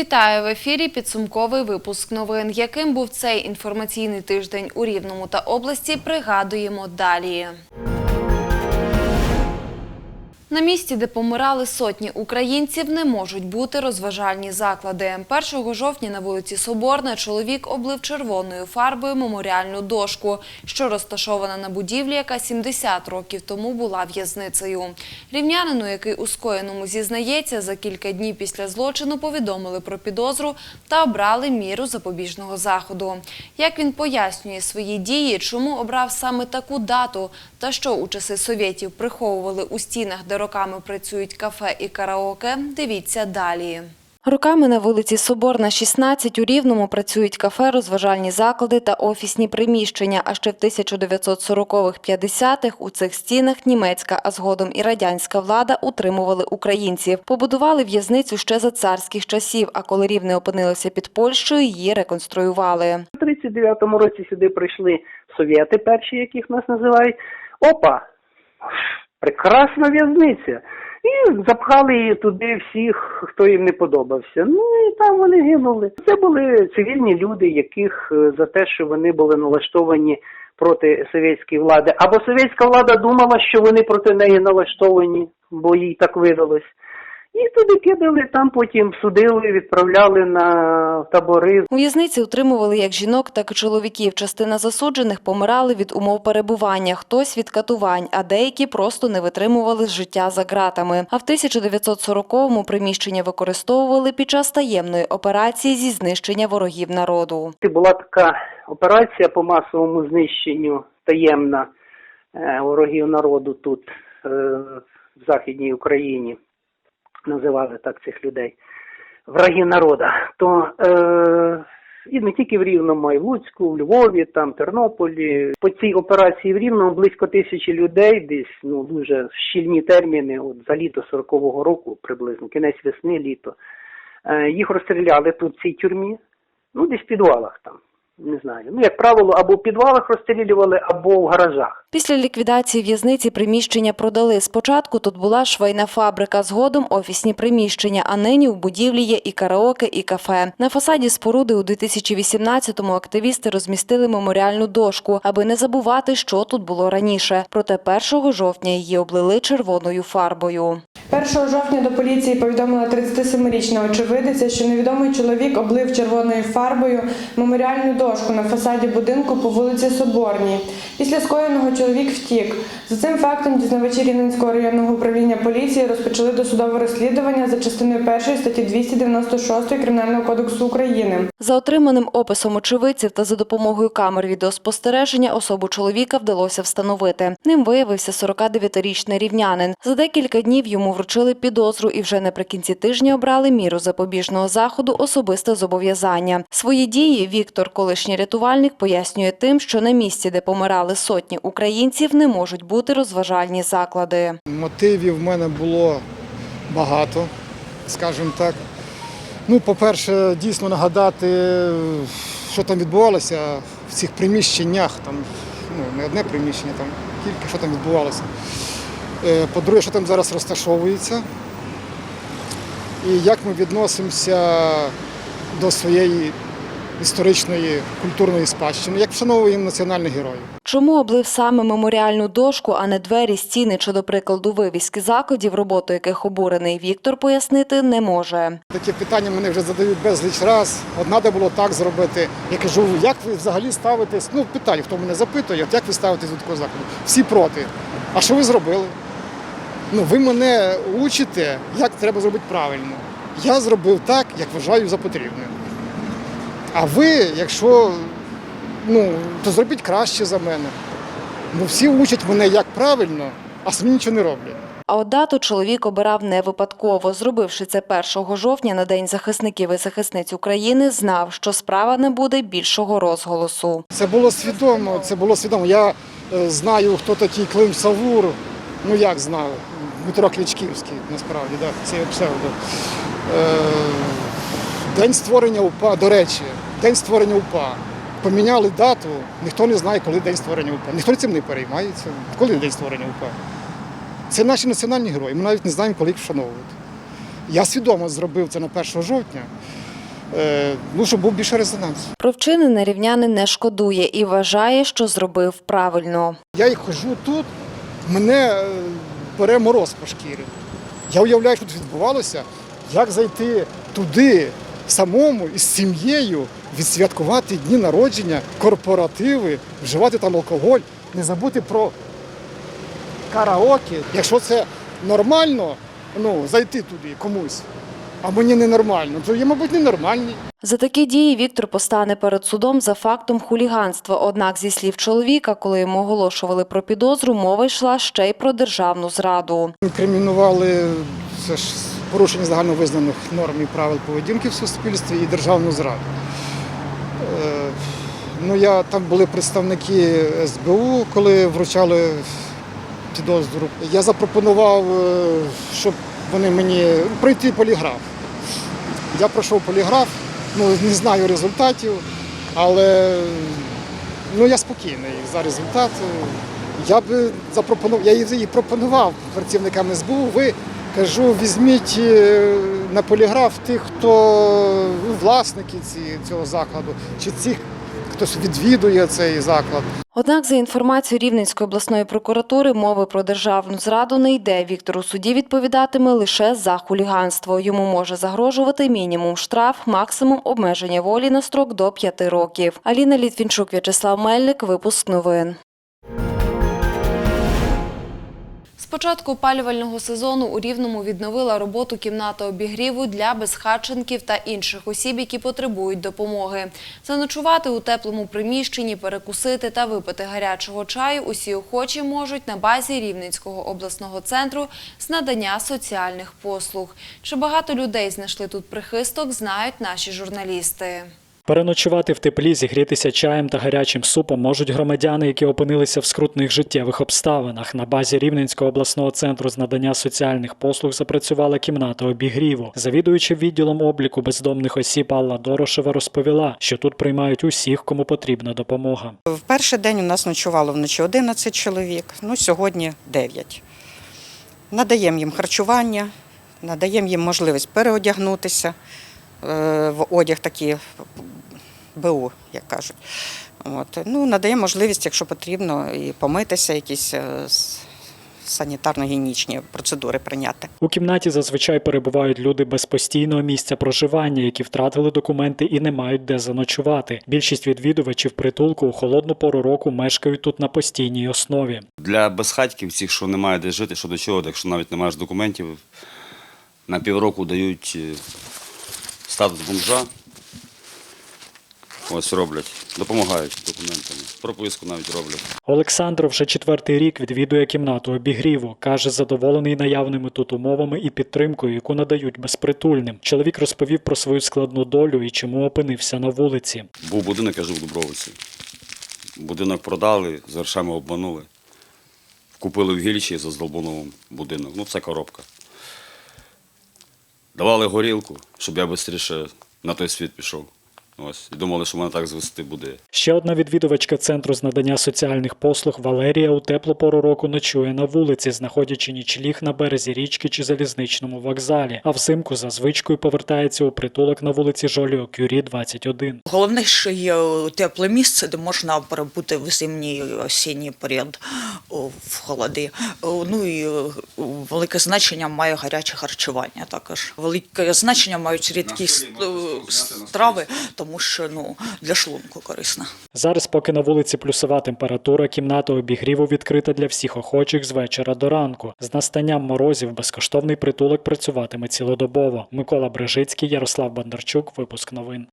Вітаю в ефірі. Підсумковий випуск новин. Яким був цей інформаційний тиждень у Рівному та області, пригадуємо далі. На місці, де помирали сотні українців, не можуть бути розважальні заклади. 1 жовтня на вулиці Соборна чоловік облив червоною фарбою меморіальну дошку, що розташована на будівлі, яка 70 років тому була в'язницею. Рівнянину, який у скоєному зізнається, за кілька днів після злочину повідомили про підозру та обрали міру запобіжного заходу. Як він пояснює свої дії, чому обрав саме таку дату та що у часи совєтів приховували у стінах, де роками працюють кафе і караоке, дивіться далі. Роками на вулиці Соборна, 16 у Рівному працюють кафе, розважальні заклади та офісні приміщення. А ще в 1940-х-50-х у цих стінах німецька, а згодом і радянська влада утримували українців. Побудували в'язницю ще за царських часів, а коли Рівне опинилося під Польщею, її реконструювали. У 39-му році сюди прийшли совєти, перші, яких нас називають. Опа! Прекрасна в'язниця. І запхали туди всіх, хто їм не подобався. Ну і там вони гинули. Це були цивільні люди, яких е, за те, що вони були налаштовані проти совєтської влади. Або совєтська влада думала, що вони проти неї налаштовані, бо їй так видалось. І туди кидали, там потім судили, відправляли на табори. У в'язниці утримували як жінок, так і чоловіків. Частина засуджених помирали від умов перебування, хтось від катувань, а деякі просто не витримували життя за ґратами. А в 1940-му приміщення використовували під час таємної операції зі знищення ворогів народу. Була така операція по масовому знищенню таємна е, ворогів народу тут, е, в Західній Україні. Називали так цих людей. Враги народа. То е, і не тільки в Рівному, а й в Луцьку, в Львові, там, Тернополі. По цій операції в Рівному близько тисячі людей, десь ну дуже щільні терміни, от за літо 40-го року, приблизно, кінець весни, літо. Е, їх розстріляли тут в цій тюрмі, ну десь в підвалах там. Не знаю. Ну, як правило, або в підвалах розстрілювали, або в гаражах. Після ліквідації в'язниці приміщення продали. Спочатку тут була швейна фабрика, згодом офісні приміщення, а нині в будівлі є і караоке, і кафе. На фасаді споруди у 2018-му активісти розмістили меморіальну дошку, аби не забувати, що тут було раніше. Проте 1 жовтня її облили червоною фарбою. 1 жовтня до поліції повідомила 37-річна очевидиця, що невідомий чоловік облив червоною фарбою меморіальну дошку на фасаді будинку по вулиці Соборній. Після скоєного чоловік втік. За цим фактом дізнавачі Рівненського районного управління поліції розпочали досудове розслідування за частиною 1 статті 296 Кримінального кодексу України. За отриманим описом очевидців та за допомогою камер відеоспостереження особу чоловіка вдалося встановити. Ним виявився 49-річний рівнянин. За декілька днів йому вручили підозру і вже наприкінці тижня обрали міру запобіжного заходу особисте зобов'язання. Свої дії Віктор, колишній рятувальник, пояснює тим, що на місці, де помирали сотні українців, не можуть бути розважальні заклади. Мотивів в мене було багато, скажімо так. Ну, по-перше, дійсно нагадати, що там відбувалося в цих приміщеннях, там, ну, не одне приміщення, там кілька, що там відбувалося. Е, По-друге, що там зараз розташовується, і як ми відносимося до своєї історичної культурної спадщини, як вшановуємо національних героїв. Чому облив саме меморіальну дошку, а не двері, стіни чи, до прикладу, вивіски закладів, роботу яких обурений Віктор пояснити не може. Такі питання мене вже задають безліч раз. От треба було так зробити. Я кажу, як ви взагалі ставитесь? Ну, питаю, хто мене запитує, от як ви ставитесь до такого закладу? Всі проти. А що ви зробили? Ну, ви мене учите, як треба зробити правильно. Я зробив так, як вважаю за потрібне. А ви, якщо ну, то зробіть краще за мене. Ну, всі учать мене як правильно, а самі нічого не роблять. А от дату чоловік обирав не випадково. Зробивши це 1 жовтня на День захисників і захисниць України, знав, що справа не буде більшого розголосу. Це було свідомо, це було свідомо. Я е, знаю, хто такий Клим Савур. Ну як знав, Дмитро Кличківський, насправді, да, це його псевдо. Е, День створення УПА, до речі, день створення УПА. Поміняли дату, ніхто не знає, коли день створення УПА. Ніхто цим не переймається. Коли день створення УПА? Це наші національні герої. Ми навіть не знаємо, коли їх вшановувати. Я свідомо зробив це на 1 жовтня. е, ну, щоб був більше резонанс. Про вчинене рівнянин не шкодує і вважає, що зробив правильно. Я як хожу тут, мене е, бере мороз по шкірі. Я уявляю, що тут відбувалося, як зайти туди самому із сім'єю, відсвяткувати дні народження, корпоративи, вживати там алкоголь, не забути про караоке. Якщо це нормально, ну, зайти туди комусь, а мені ненормально, то я, мабуть, ненормальний. За такі дії Віктор постане перед судом за фактом хуліганства. Однак, зі слів чоловіка, коли йому оголошували про підозру, мова йшла ще й про державну зраду. Інкримінували це ж порушення загальновизнаних норм і правил поведінки в суспільстві і державну зраду. Е, Ну, я, там були представники СБУ, коли вручали підозру. Я запропонував, е, щоб вони мені пройти поліграф. Я пройшов поліграф, ну, не знаю результатів, але ну, я спокійний за результат. Я б запропонував, я їй пропонував працівникам СБУ, ви кажу, візьміть е, на поліграф тих, хто ну, власники ці, цього закладу, чи цих, хтось відвідує цей заклад. Однак, за інформацією Рівненської обласної прокуратури, мови про державну зраду не йде. Віктор у суді відповідатиме лише за хуліганство. Йому може загрожувати мінімум штраф, максимум обмеження волі на строк до п'яти років. Аліна Літвінчук, В'ячеслав Мельник, випуск новин. Початку опалювального сезону у Рівному відновила роботу кімната обігріву для безхатченків та інших осіб, які потребують допомоги. Заночувати у теплому приміщенні, перекусити та випити гарячого чаю усі охочі можуть на базі Рівненського обласного центру з надання соціальних послуг. Чи багато людей знайшли тут прихисток, знають наші журналісти. Переночувати в теплі, зігрітися чаєм та гарячим супом можуть громадяни, які опинилися в скрутних життєвих обставинах. На базі Рівненського обласного центру з надання соціальних послуг запрацювала кімната обігріву. Завідуючи відділом обліку бездомних осіб Алла Дорошева розповіла, що тут приймають усіх, кому потрібна допомога. В перший день у нас ночувало вночі 11 чоловік, ну сьогодні 9. Надаємо їм харчування, надаємо їм можливість переодягнутися е, в одяг такий БУ, як кажуть. От. Ну, надаємо можливість, якщо потрібно, і помитися, якісь е, санітарно-гігієнічні процедури прийняти. У кімнаті зазвичай перебувають люди без постійного місця проживання, які втратили документи і не мають де заночувати. Більшість відвідувачів притулку у холодну пору року мешкають тут на постійній основі. Для безхатьків, цих, що немає де жити, що до чого, якщо навіть не маєш документів, на півроку дають е, статус бомжа. Ось роблять, допомагають документами. Прописку навіть роблять. Олександр вже четвертий рік відвідує кімнату обігріву. Каже, задоволений наявними тут умовами і підтримкою, яку надають безпритульним. Чоловік розповів про свою складну долю і чому опинився на вулиці. Був будинок, я жив в Дубровиці. Будинок продали, з грошами обманули. Купили в Гільчі за Здолбуновим будинок. Ну, це коробка. Давали горілку, щоб я швидше на той світ пішов. Ось. І думали, що мене так звести буде. Ще одна відвідувачка центру з надання соціальних послуг Валерія у теплу пору року ночує на вулиці, знаходячи нічліг на березі річки чи залізничному вокзалі. А взимку за звичкою повертається у притулок на вулиці Жоліо Кюрі, 21. Головне, що є тепле місце, де можна перебути в зимній осінній період в холоди. Ну і е, велике значення має гаряче харчування. Також велике значення мають рідкі е, страви, тому що ну для шлунку корисна. Зараз, поки на вулиці плюсова температура, кімната обігріву відкрита для всіх охочих з вечора до ранку. З настанням морозів безкоштовний притулок працюватиме цілодобово. Микола Брежицький, Ярослав Бондарчук. Випуск новин.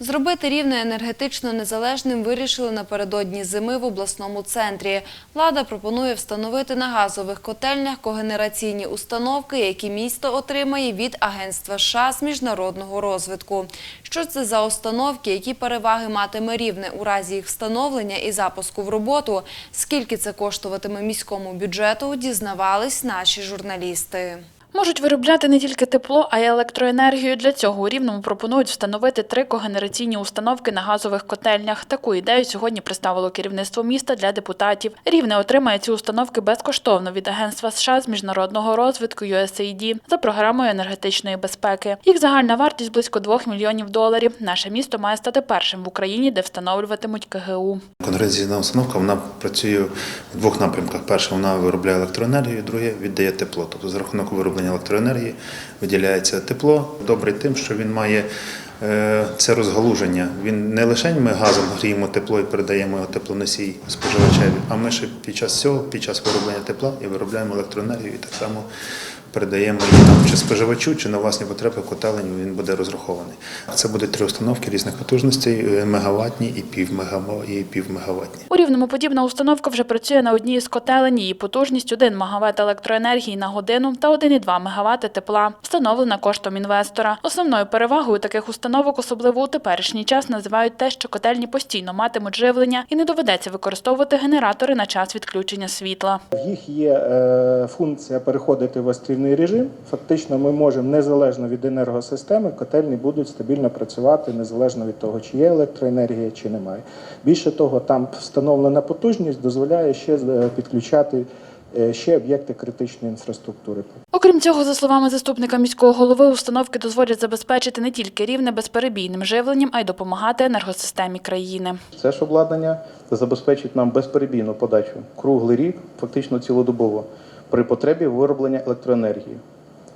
Зробити рівне енергетично незалежним вирішили напередодні зими в обласному центрі. Влада пропонує встановити на газових котельнях когенераційні установки, які місто отримає від Агентства США з міжнародного розвитку. Що це за установки, які переваги матиме рівне у разі їх встановлення і запуску в роботу, скільки це коштуватиме міському бюджету, дізнавались наші журналісти. Можуть виробляти не тільки тепло, а й електроенергію. Для цього у Рівному пропонують встановити три когенераційні установки на газових котельнях. Таку ідею сьогодні представило керівництво міста для депутатів. Рівне отримає ці установки безкоштовно від Агентства США з міжнародного розвитку USAID за програмою енергетичної безпеки. Їх загальна вартість близько 2 мільйонів доларів. Наше місто має стати першим в Україні, де встановлюватимуть КГУ. Конверсійна установка вона працює в двох напрямках. Перше, вона виробляє електроенергію, друге віддає тепло. Тобто за рахунок вироблення електроенергії виділяється тепло. Добрий тим, що він має е, це розгалуження. Він не лише ми газом гріємо тепло і передаємо його теплоносій споживачеві, а ми ще під час цього, під час вироблення тепла і виробляємо електроенергію і так само передаємо там чи споживачу, чи на власні потреби котелень він буде розрахований. Це будуть три установки різних потужностей: е, мегаватні і півмегаватні. У Рівному подібна установка вже працює на одній із котелень. Її потужність 1 МВт електроенергії на годину та 1,2 МВт тепла, встановлена коштом інвестора. Основною перевагою таких установок, особливо у теперішній час, називають те, що котельні постійно матимуть живлення і не доведеться використовувати генератори на час відключення світла. В їх є е, функція переходити в острівний режим. Фактично, ми можемо незалежно від енергосистеми, котельні будуть стабільно працювати незалежно від того, чи є електроенергія, чи немає. Більше того, там встановлена потужність дозволяє ще е, підключати е, ще об'єкти критичної інфраструктури. Окрім цього, за словами заступника міського голови, установки дозволять забезпечити не тільки рівне безперебійним живленням, а й допомагати енергосистемі країни. Це ж обладнання забезпечить нам безперебійну подачу круглий рік, фактично цілодобово, при потребі вироблення електроенергії.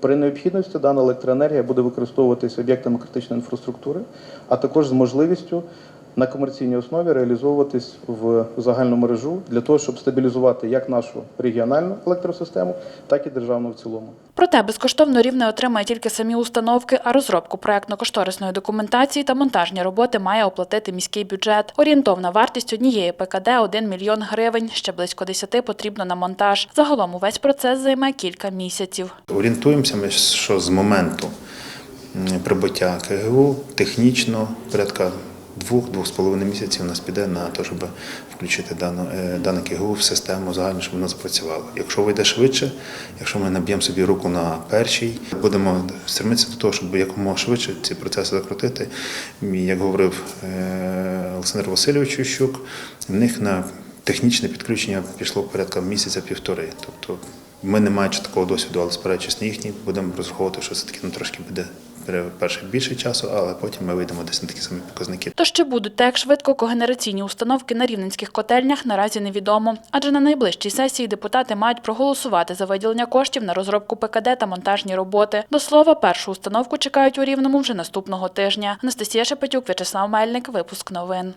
При необхідності дана електроенергія буде використовуватися об'єктами критичної інфраструктури, а також з можливістю на комерційній основі реалізовуватись в загальну мережу для того, щоб стабілізувати як нашу регіональну електросистему, так і державну в цілому. Проте безкоштовно рівне отримає тільки самі установки, а розробку проектно-кошторисної документації та монтажні роботи має оплатити міський бюджет. Орієнтовна вартість однієї ПКД – 1 мільйон гривень. Ще близько 10 потрібно на монтаж. Загалом увесь процес займе кілька місяців. Орієнтуємося ми, що з моменту прибуття КГУ технічно порядка двох-двох з половиною місяців у нас піде на те, щоб включити дану, е, дане КГУ в систему загальну, щоб воно запрацювало. Якщо вийде швидше, якщо ми наб'ємо собі руку на першій, будемо стремитися до того, щоб якомога швидше ці процеси закрутити. Як говорив е, Олександр Васильович Ющук, в них на технічне підключення пішло порядка місяця-півтори. Тобто ми не маючи такого досвіду, але спираючись на їхній, будемо розраховувати, що все-таки ну, трошки буде перше більше часу, але потім ми вийдемо десь на такі самі показники. То ще будуть так швидко когенераційні установки на рівненських котельнях наразі невідомо. Адже на найближчій сесії депутати мають проголосувати за виділення коштів на розробку ПКД та монтажні роботи. До слова, першу установку чекають у Рівному вже наступного тижня. Анастасія Шепетюк, В'ячеслав Мельник. Випуск новин.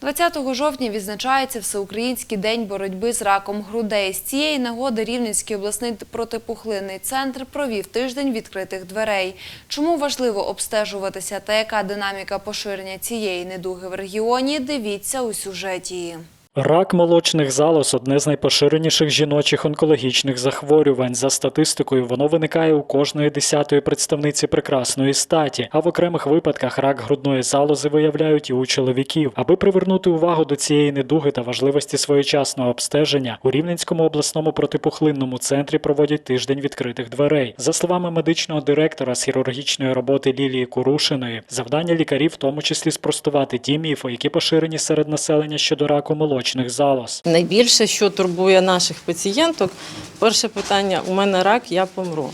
20 жовтня відзначається Всеукраїнський день боротьби з раком грудей. З цієї нагоди Рівненський обласний протипухлинний центр провів тиждень відкритих дверей. Чому важливо обстежуватися та яка динаміка поширення цієї недуги в регіоні, дивіться у сюжеті. Рак молочних залоз одне з найпоширеніших жіночих онкологічних захворювань. За статистикою, воно виникає у кожної десятої представниці прекрасної статі, а в окремих випадках рак грудної залози виявляють і у чоловіків. Аби привернути увагу до цієї недуги та важливості своєчасного обстеження, у Рівненському обласному протипухлинному центрі проводять тиждень відкритих дверей. За словами медичного директора з хірургічної роботи Лілії Курушиної, завдання лікарів в тому числі спростувати ті міфи, які поширені серед населення щодо раку молочних залоз. Найбільше, що турбує наших пацієнток, перше питання: у мене рак, я помру.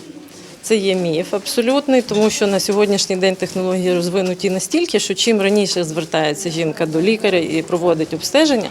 Це є міф абсолютний, тому що на сьогоднішній день технології розвинуті настільки, що чим раніше звертається жінка до лікаря і проводить обстеження,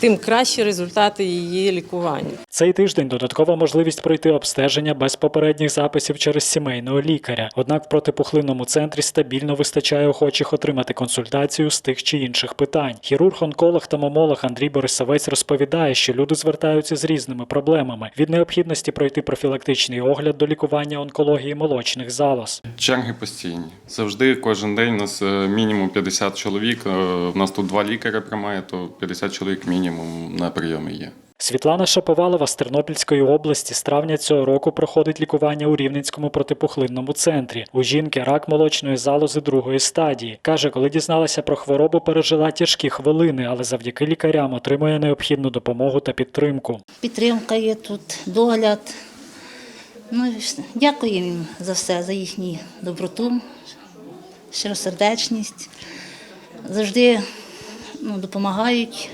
тим кращі результати її лікування. Цей тиждень додаткова можливість пройти обстеження без попередніх записів через сімейного лікаря. Однак в протипухлинному центрі стабільно вистачає охочих отримати консультацію з тих чи інших питань. Хірург, онколог та мамолог Андрій Борисовець розповідає, що люди звертаються з різними проблемами від необхідності пройти профілактичний огляд до лікування онкології молочних залоз. Черги постійні. Завжди кожен день у нас е, мінімум 50 чоловік. Е, У нас тут два лікаря приймає, то 50 чоловік мінімум на прийомі є. Світлана Шаповалова з Тернопільської області з травня цього року проходить лікування у Рівненському протипухлинному центрі. У жінки рак молочної залози другої стадії. Каже, коли дізналася про хворобу, пережила тяжкі хвилини, але завдяки лікарям отримує необхідну допомогу та підтримку. Підтримка є тут, догляд. Ну, дякую їм за все, за їхню доброту, щиросердечність. Завжди ну, допомагають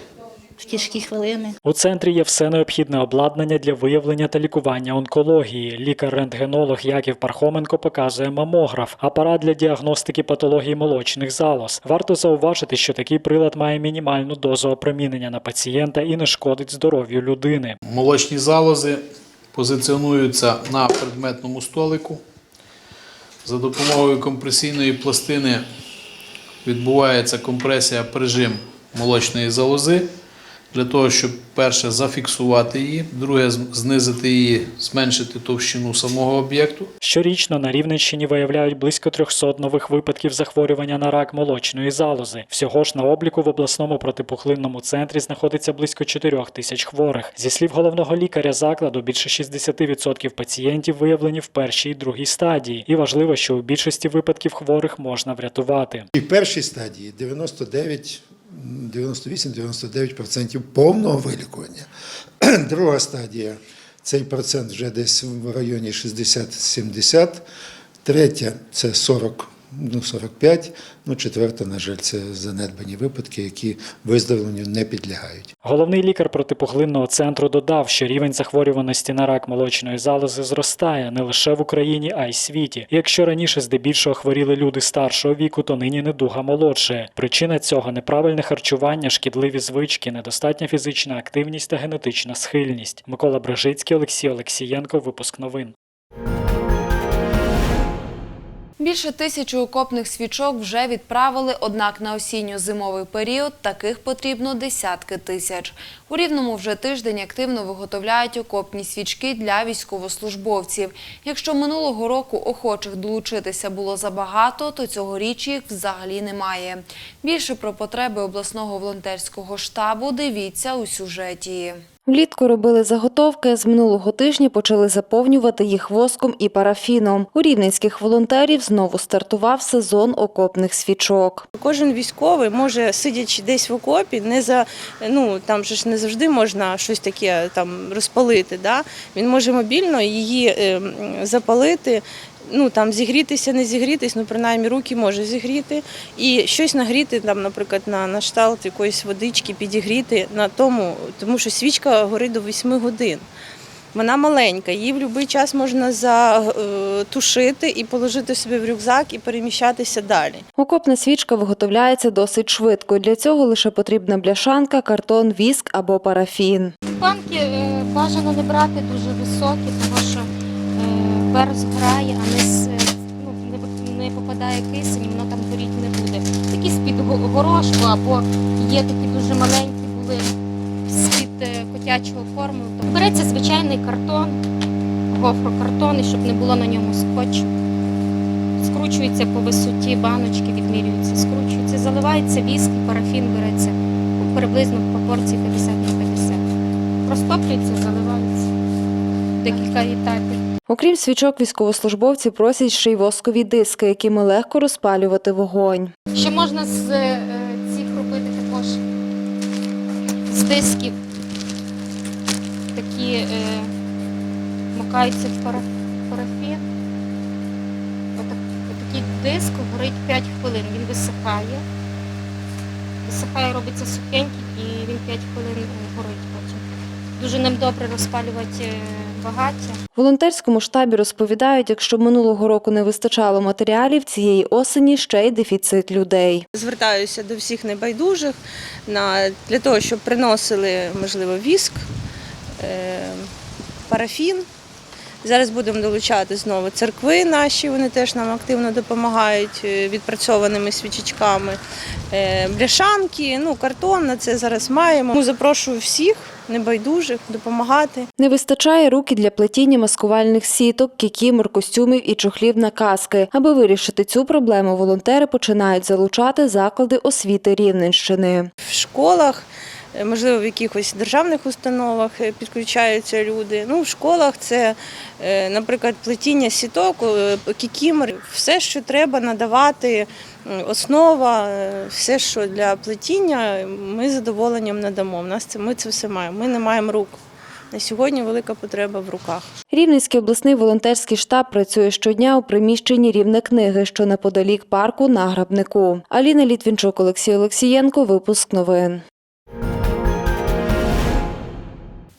в тяжкі хвилини. У центрі є все необхідне обладнання для виявлення та лікування онкології. Лікар-рентгенолог Яків Пархоменко показує мамограф, апарат для діагностики патології молочних залоз. Варто зауважити, що такий прилад має мінімальну дозу опромінення на пацієнта і не шкодить здоров'ю людини. Молочні залози позиціонуються на предметному столику. За допомогою компресійної пластини відбувається компресія прижим молочної залози для того, щоб перше зафіксувати її, друге знизити її, зменшити товщину самого об'єкту. Щорічно на Рівненщині виявляють близько 300 нових випадків захворювання на рак молочної залози. Всього ж на обліку в обласному протипухлинному центрі знаходиться близько 4 тисяч хворих. Зі слів головного лікаря закладу, більше 60% пацієнтів виявлені в першій і другій стадії. І важливо, що у більшості випадків хворих можна врятувати. І в першій стадії 99, 98-99% повного вилікування. Друга стадія цей процент вже десь в районі 60-70. Третя це 40, ну 45. Ну, четверта, на жаль, це занедбані випадки, які виздоровленню не підлягають. Головний лікар протипухлинного центру додав, що рівень захворюваності на рак молочної залози зростає не лише в Україні, а й світі. Якщо раніше здебільшого хворіли люди старшого віку, то нині недуга молодшає. Причина цього неправильне харчування, шкідливі звички, недостатня фізична активність та генетична схильність. Микола Брижицький, Олексій Олексієнко. Випуск новин. Більше тисячі окопних свічок вже відправили, однак на осінньо-зимовий період таких потрібно десятки тисяч. У Рівному вже тиждень активно виготовляють окопні свічки для військовослужбовців. Якщо минулого року охочих долучитися було забагато, то цьогоріч їх взагалі немає. Більше про потреби обласного волонтерського штабу дивіться у сюжеті. Влітку робили заготовки, з минулого тижня почали заповнювати їх воском і парафіном. У рівненських волонтерів знову стартував сезон окопних свічок. Кожен військовий може, сидячи десь в окопі, не за ну там же ж не завжди можна щось таке там розпалити. Да? Він може мобільно її е, запалити. Ну там зігрітися, не зігрітись, ну принаймні руки може зігріти і щось нагріти, там, наприклад, на, на шталт якоїсь водички, підігріти на тому, тому що свічка горить до 8 годин. Вона маленька, її в будь-який час можна затушити і положити собі в рюкзак і переміщатися далі. Окопна свічка виготовляється досить швидко. Для цього лише потрібна бляшанка, картон, віск або парафін. Банки е, бажано не брати дуже високі, тому що е, пер згорає, а не, с- ну, не, не попадає кисень, воно там горіти не буде. Такі з-під горошку або є такі дуже маленькі були з-під е, котячого корму. То береться звичайний картон, гофрокартон, і щоб не було на ньому скотчу. Скручується по висоті баночки, відмірюється, скручується, заливається віск, парафін береться приблизно в пропорції 50 на 50 розтоплюється, заливається. Декілька етапів. Окрім свічок, військовослужбовці просять ще й воскові диски, якими легко розпалювати вогонь. Ще можна з е, цих робити також з дисків. Такі е, макаються в пара- парафін. Отакий диск горить 5 хвилин. Він висихає. Висихає, робиться сухенький і він 5 хвилин горить потім. Дуже ним добре розпалювати е, багаття. В волонтерському штабі розповідають, якщо минулого року не вистачало матеріалів, цієї осені ще й дефіцит людей. Звертаюся до всіх небайдужих на, для того, щоб приносили, можливо, віск, е, парафін. Зараз будемо долучати знову церкви наші, вони теж нам активно допомагають е, відпрацьованими свічечками, е, бляшанки, ну, картон на це зараз маємо. Тому Запрошую всіх небайдужих допомагати. Не вистачає руки для плетіння маскувальних сіток, кікімор, костюмів і чохлів на каски. Аби вирішити цю проблему, волонтери починають залучати заклади освіти Рівненщини. В школах можливо, в якихось державних установах е, підключаються люди. Ну, в школах це, е, наприклад, плетіння сіток, е, кікімор, все, що треба надавати, основа, е, все, що для плетіння, ми з задоволенням надамо. У нас це ми це все маємо. Ми не маємо рук. На сьогодні велика потреба в руках. Рівненський обласний волонтерський штаб працює щодня у приміщенні рівне книги, що неподалік парку на Грабнику. Аліна Літвінчук, Олексій Олексієнко. Випуск новин.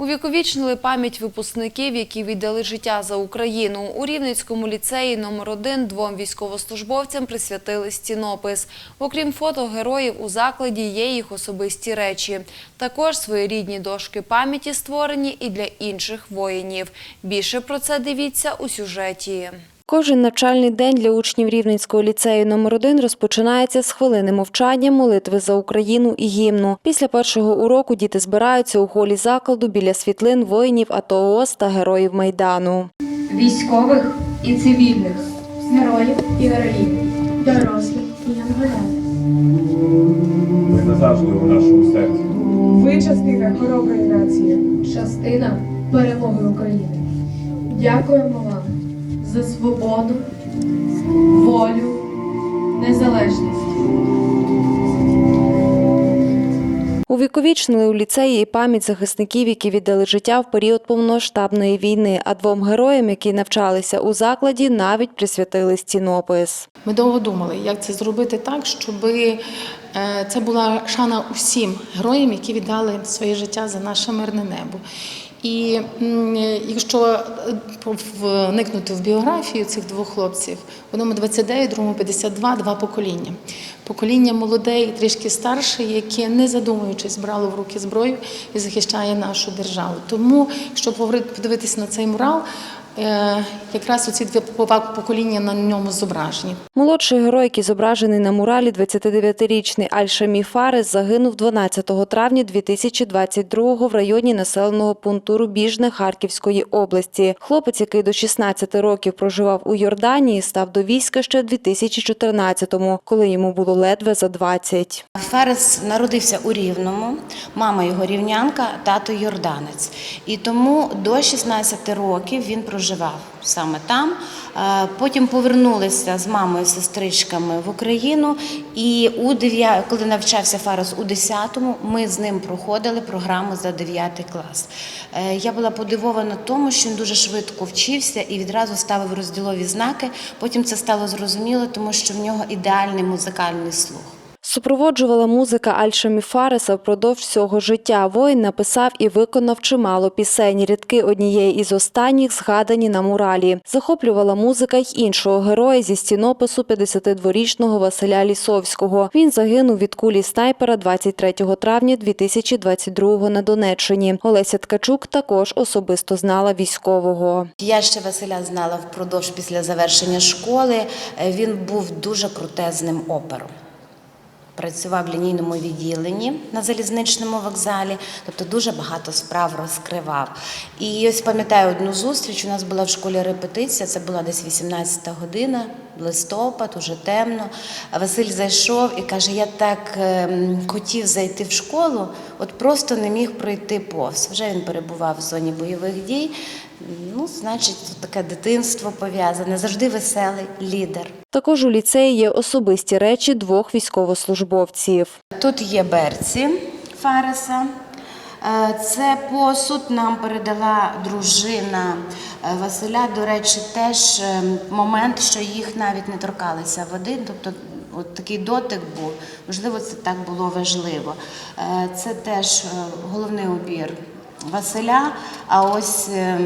Увіковічнили пам'ять випускників, які віддали життя за Україну. У Рівненському ліцеї номер 1 двом військовослужбовцям присвятили стінопис. Окрім фото героїв, у закладі є їх особисті речі. Також своєрідні дошки пам'яті створені і для інших воїнів. Більше про це дивіться у сюжеті. Кожен навчальний день для учнів Рівненського ліцею номер 1 розпочинається з хвилини мовчання, молитви за Україну і гімну. Після першого уроку діти збираються у холі закладу біля світлин воїнів АТО ООС та героїв Майдану. військових і цивільних, героїв і героїв, дорослих і янголят. Ми назавжди у нашому серці. Ви частина хороброї нації, частина перемоги України. Дякуємо вам за свободу, волю, незалежність. Увіковічнили у ліцеї і пам'ять захисників, які віддали життя в період повномасштабної війни, а двом героям, які навчалися у закладі, навіть присвятили стінопис. Ми довго думали, як це зробити так, щоб це була шана усім героям, які віддали своє життя за наше мирне небо. І якщо е, вникнути в біографію цих двох хлопців, одному 29, другому 52, два покоління. Покоління молоде і трішки старше, яке, не задумуючись, брало в руки зброю і захищає нашу державу. Тому, щоб подивитися на цей мурал, якраз оці дві покоління на ньому зображені. Молодший герой, який зображений на муралі, 29-річний Аль-Шамі Фарес, загинув 12 травня 2022 в районі населеного пункту Рубіжне Харківської області. Хлопець, який до 16 років проживав у Йорданії, став до війська ще в 2014-му, коли йому було ледве за 20. Ферес народився у Рівному, мама його рівнянка, тато йорданець. І тому до 16 років він проживав саме там. Е, Потім повернулися з мамою, сестричками в Україну. І у 9, коли навчався Фарес у 10-му, ми з ним проходили програму за 9 клас. Е, Я була подивована тому, що він дуже швидко вчився і відразу ставив розділові знаки. Потім це стало зрозуміло, тому що в нього ідеальний музикальний слух. Супроводжувала музика Аль-Шамі Фареса впродовж всього життя. Воїн написав і виконав чимало пісень. Рядки однієї із останніх згадані на муралі. Захоплювала музика й іншого героя зі стінопису 52-річного Василя Лісовського. Він загинув від кулі снайпера 23 травня 2022 на Донеччині. Олеся Ткачук також особисто знала військового. Я ще Василя знала впродовж після завершення школи. Е, Він був дуже крутезним опером. Працював в лінійному відділенні на залізничному вокзалі, тобто дуже багато справ розкривав. І ось пам'ятаю одну зустріч. У нас була в школі репетиція. Це була десь 18 година, листопад, уже темно. Василь зайшов і каже: Я так ем, хотів зайти в школу, от просто не міг пройти повз. Вже він перебував в зоні бойових дій. Ну, значить, тут таке дитинство пов'язане, завжди веселий лідер. Також у ліцеї є особисті речі двох військовослужбовців. Тут є берці Фареса. Е, Це посуд нам передала дружина е, Василя. До речі, теж е, момент, що їх навіть не торкалися води. Тобто, от такий дотик був. Можливо, це так було важливо. Це теж головний убір Василя. А ось е,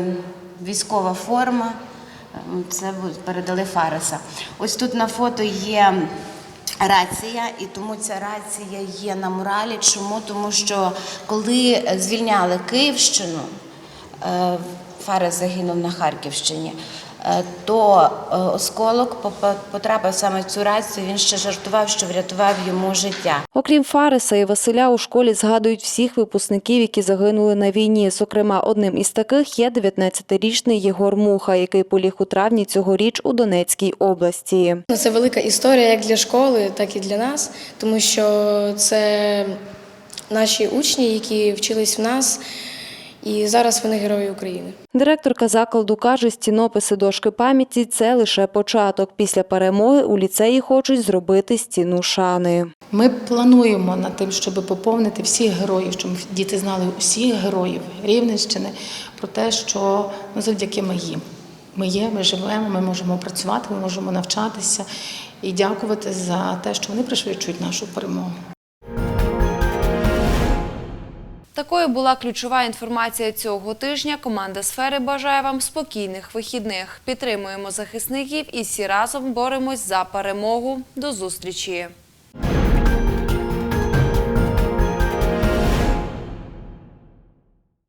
військова форма. е, Це передали Фареса. Ось тут на фото є рація, і тому ця рація є на муралі. Чому? Тому що коли звільняли Київщину, е, Фарес загинув на Харківщині. Е, То е, осколок попа- потрапив саме в цю рацію. Він ще жартував, що врятував йому життя. Окрім Фареса і Василя, у школі згадують всіх випускників, які загинули на війні. Зокрема, одним із таких є 19-річний Єгор Муха, який поліг у травні цьогоріч у Донецькій області. Це велика історія як для школи, так і для нас, тому що це наші учні, які вчились в нас, і зараз вони герої України. Директорка закладу каже, стінописи дошки пам'яті це лише початок. Після перемоги у ліцеї хочуть зробити стіну шани. Ми плануємо над тим, щоб поповнити всіх героїв, щоб діти знали усіх героїв Рівненщини про те, що ну, завдяки ми їм. Ми є, ми живемо, ми можемо працювати, ми можемо навчатися і дякувати за те, що вони пришвидшують нашу перемогу. Такою була ключова інформація цього тижня. Команда сфери бажає вам спокійних вихідних. Підтримуємо захисників і всі разом боремось за перемогу. До зустрічі!